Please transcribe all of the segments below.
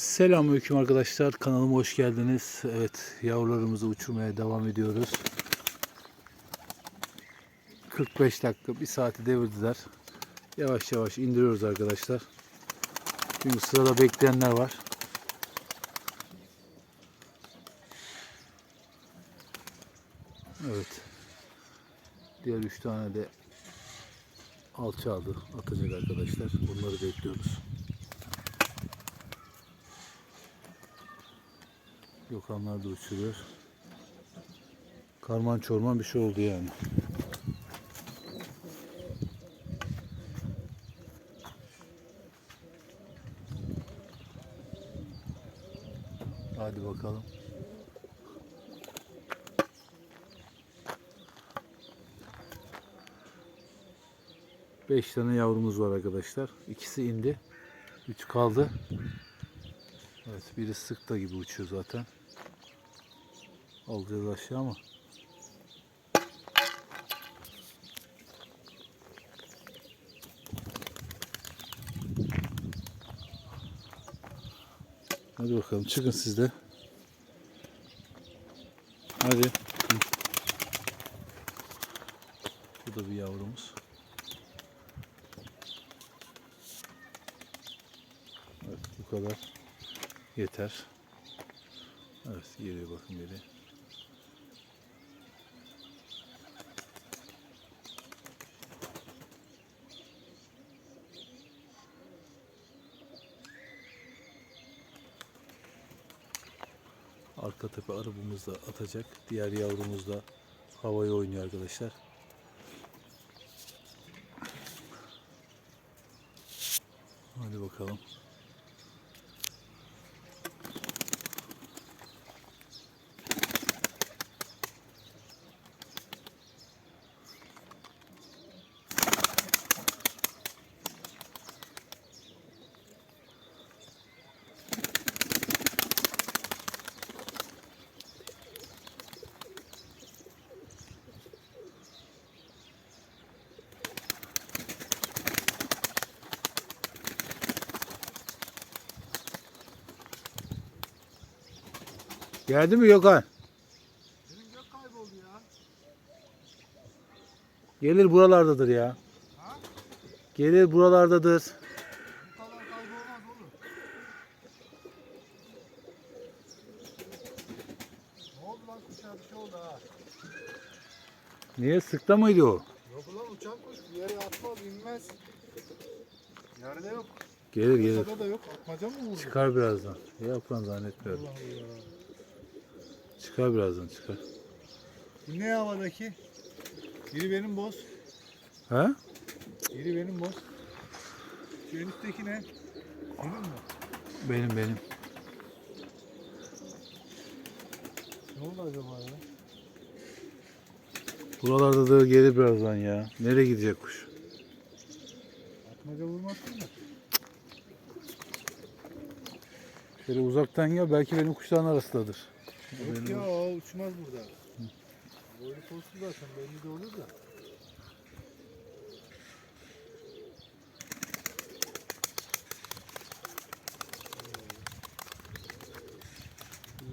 Selamünaleyküm arkadaşlar. Kanalıma hoş geldiniz. Evet, yavrularımızı uçurmaya devam ediyoruz. 45 dakika, bir saati devirdiler. Yavaş yavaş indiriyoruz arkadaşlar. Çünkü sırada bekleyenler var. Evet. Diğer üç tane de alçaldı atacak arkadaşlar. Bunları bekliyoruz. Gökhanlar da uçuruyor. Karman çorman bir şey oldu yani. Hadi bakalım. Beş tane yavrumuz var arkadaşlar. İkisi indi. Üç kaldı. Evet biri sıkta gibi uçuyor zaten. Alacağız aşağı ama. Hadi bakalım çıkın siz de. Hadi. Bu da bir yavrumuz. Evet bu kadar yeter. Evet geliyor bakın geri. Arka tepe arabamız da atacak. Diğer yavrumuz da havaya oynuyor arkadaşlar. Hadi bakalım. Geldi mi Gökhan? Benim gök kayboldu ya. Gelir buralardadır ya. Ha? Gelir buralardadır. Bu kadar kaybolmaz oğlum. Ne oldu lan kuşa bir şey oldu ha. Niye sıkta mıydı o? Yok ulan uçan kuş bir yere atmaz inmez. Yerde yok. Gelir gelir. Kasada da yok. Atmaca mı vurdu? Çıkar birazdan. Yok lan zannetmiyorum. Allah Allah. Çıkar birazdan çıkar. Bu ne havadaki? Biri benim boz. Ha? Biri benim boz. Şu en üstteki ne? Senin mi? Benim benim. Ne oldu acaba ya? Buralardadır gelir birazdan ya. Nereye gidecek kuş? Atmaca vurmazsın da. Şöyle uzaktan gel belki benim kuşların arasındadır. Yok ya o uçmaz burada. Böyle postu zaten belli de olur da.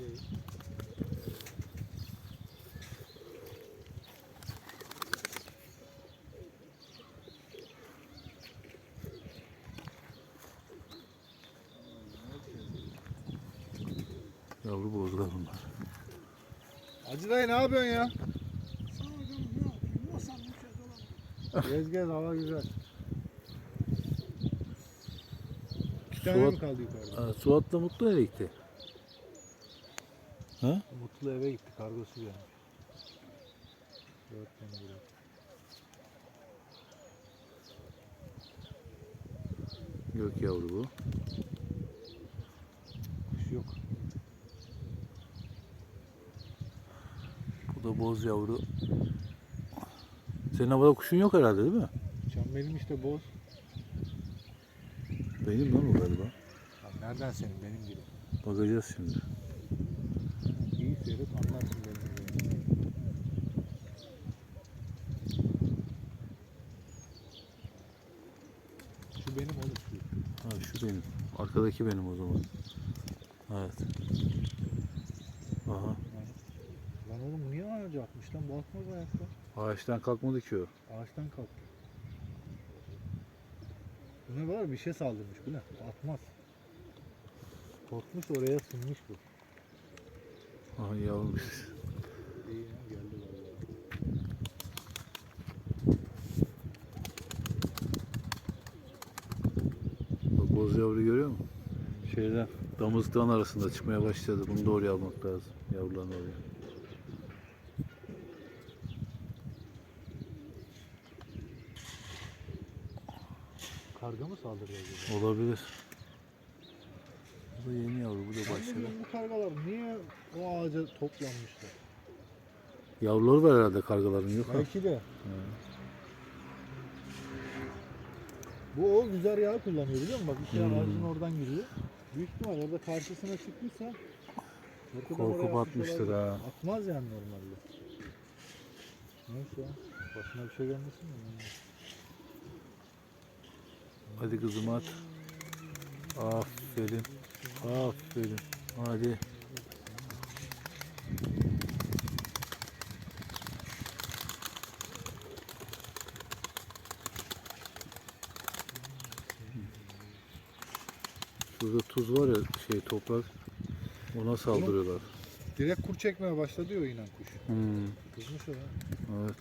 İyi. Yavru bozlar bunlar. Hacı dayı ne yapıyorsun ya? Gez gez hava güzel. İki tane Suat- mi kaldı yukarıda? Aa, Suat'la Mutlu nereye gitti? Ha? Mutlu eve gitti kargosu gelmiş. Dört tane buraya. Gök yavru bu. Kuş yok. Bu da boz yavru. Senin havada kuşun yok herhalde değil mi? Çam benim işte boz. Benim lan o galiba. Lan nereden senin benim gibi? Bakacağız şimdi. İyi seyret anlarsın benim gibi. Şu benim oğlum şu. Ha şu benim. Arkadaki benim o zaman. Evet. Aha. Lan ağaca atmış lan? Bakmaz ayakta. Ağaçtan kalkmadı ki o. Ağaçtan kalktı. Bu ne var? Bir şey saldırmış bu ne? Atmaz. Korkmuş oraya sınmış bu. Aha yavrum. İyi ya geldi vallahi. Bak boz yavru görüyor musun? Şeyden damızlıkların arasında çıkmaya başladı. Bunu doğru almak lazım. Yavrularını oraya. Karga mı saldırıyor acaba? Olabilir. Bu da yeni yavru. Bu da Ben de başladı. diyorum bu kargalar niye o ağaca toplanmışlar? Yavruları var herhalde kargaların yok ha. Belki de. Bu o güzel yağ kullanıyor biliyor musun? Bak iki Hmm. ağacın oradan giriyor. Büyük ihtimal orada karşısına çıkmışsa korkudan Korkup oraya atmış atmıştır ha. Atmaz yani normalde. Neyse. Başına bir şey gelmesin mi? Hadi kızım at. Aferin. Aferin. Hadi. Şurada tuz var ya şey toprak. Ona saldırıyorlar. Direkt kur çekmeye başladı o inen kuş. Hmm, Kızmış o ya. evet.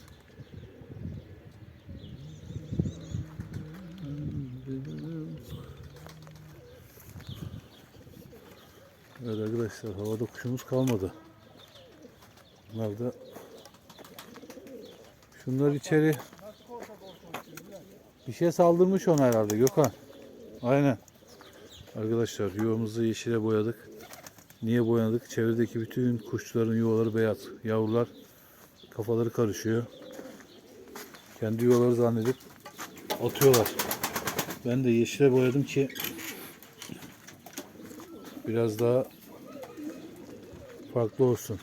Evet arkadaşlar havada kuşumuz kalmadı. Bunlar da Şunlar içeri bir şey saldırmış ona herhalde Gökhan. Aynen. Arkadaşlar yuvamızı yeşile boyadık. Niye boyadık? Çevredeki bütün kuşların yuvaları beyaz. Yavrular kafaları karışıyor. Kendi yuvaları zannedip atıyorlar. Ben de yeşile boyadım ki biraz daha farklı olsun.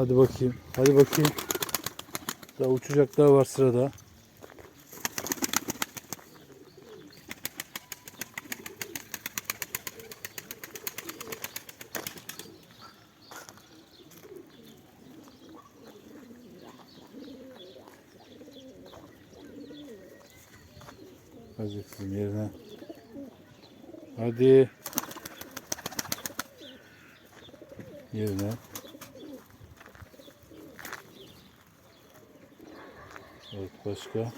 Hadi bakayım. Hadi bakayım. Daha uçacaklar var sırada. Hadi kızım yerine. Hadi. Yerine. Evet başka.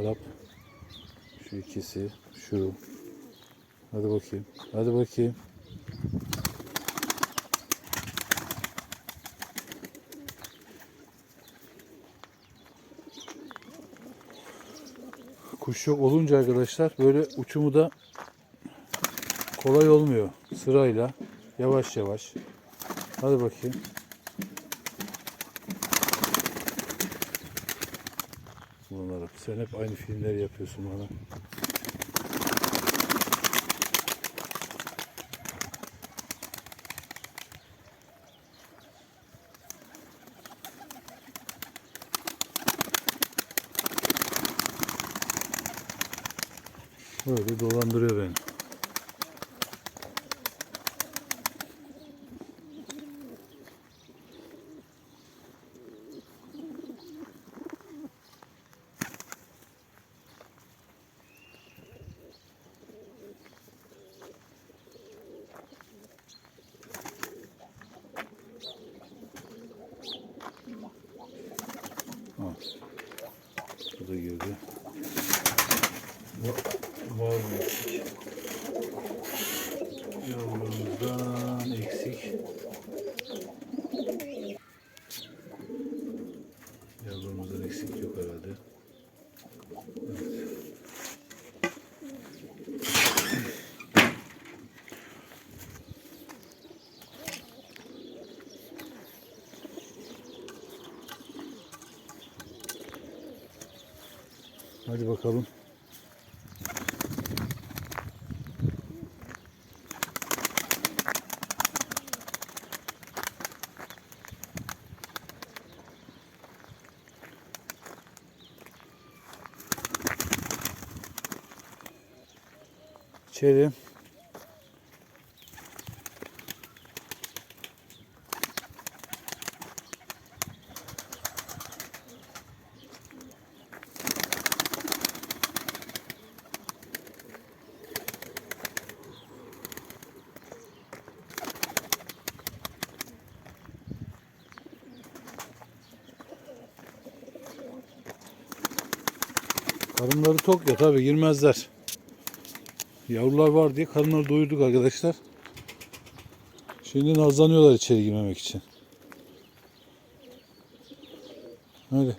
Arap. Şu ikisi. Şu. Hadi bakayım. Hadi bakayım. Kuş yok olunca arkadaşlar böyle uçumu da kolay olmuyor. Sırayla yavaş yavaş. Hadi bakayım. Bunlar sen hep aynı filmleri yapıyorsun bana. Böyle dolandırıyor beni. Hadi bakalım. İçeri. Karınları tok ya tabi girmezler. Yavrular var diye karınları doyurduk arkadaşlar. Şimdi nazlanıyorlar içeri girmemek için. Hadi.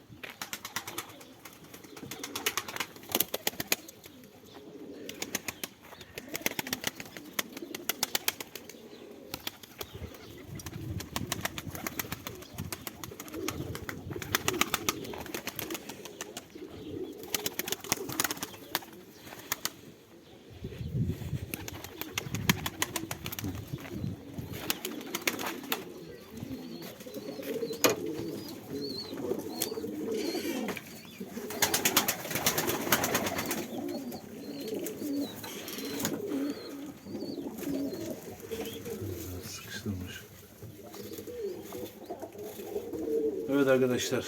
Evet arkadaşlar.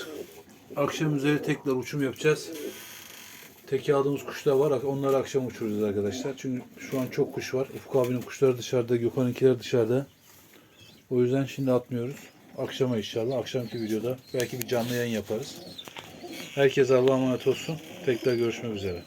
Akşam üzeri tekrar uçum yapacağız. Teke aldığımız kuşlar var. Onları akşam uçuracağız arkadaşlar. Çünkü şu an çok kuş var. Ufuk abinin kuşları dışarıda, Gökhan'ınkiler dışarıda. O yüzden şimdi atmıyoruz. Akşama inşallah. Akşamki videoda belki bir canlı yayın yaparız. Herkese Allah'a emanet olsun. Tekrar görüşmek üzere.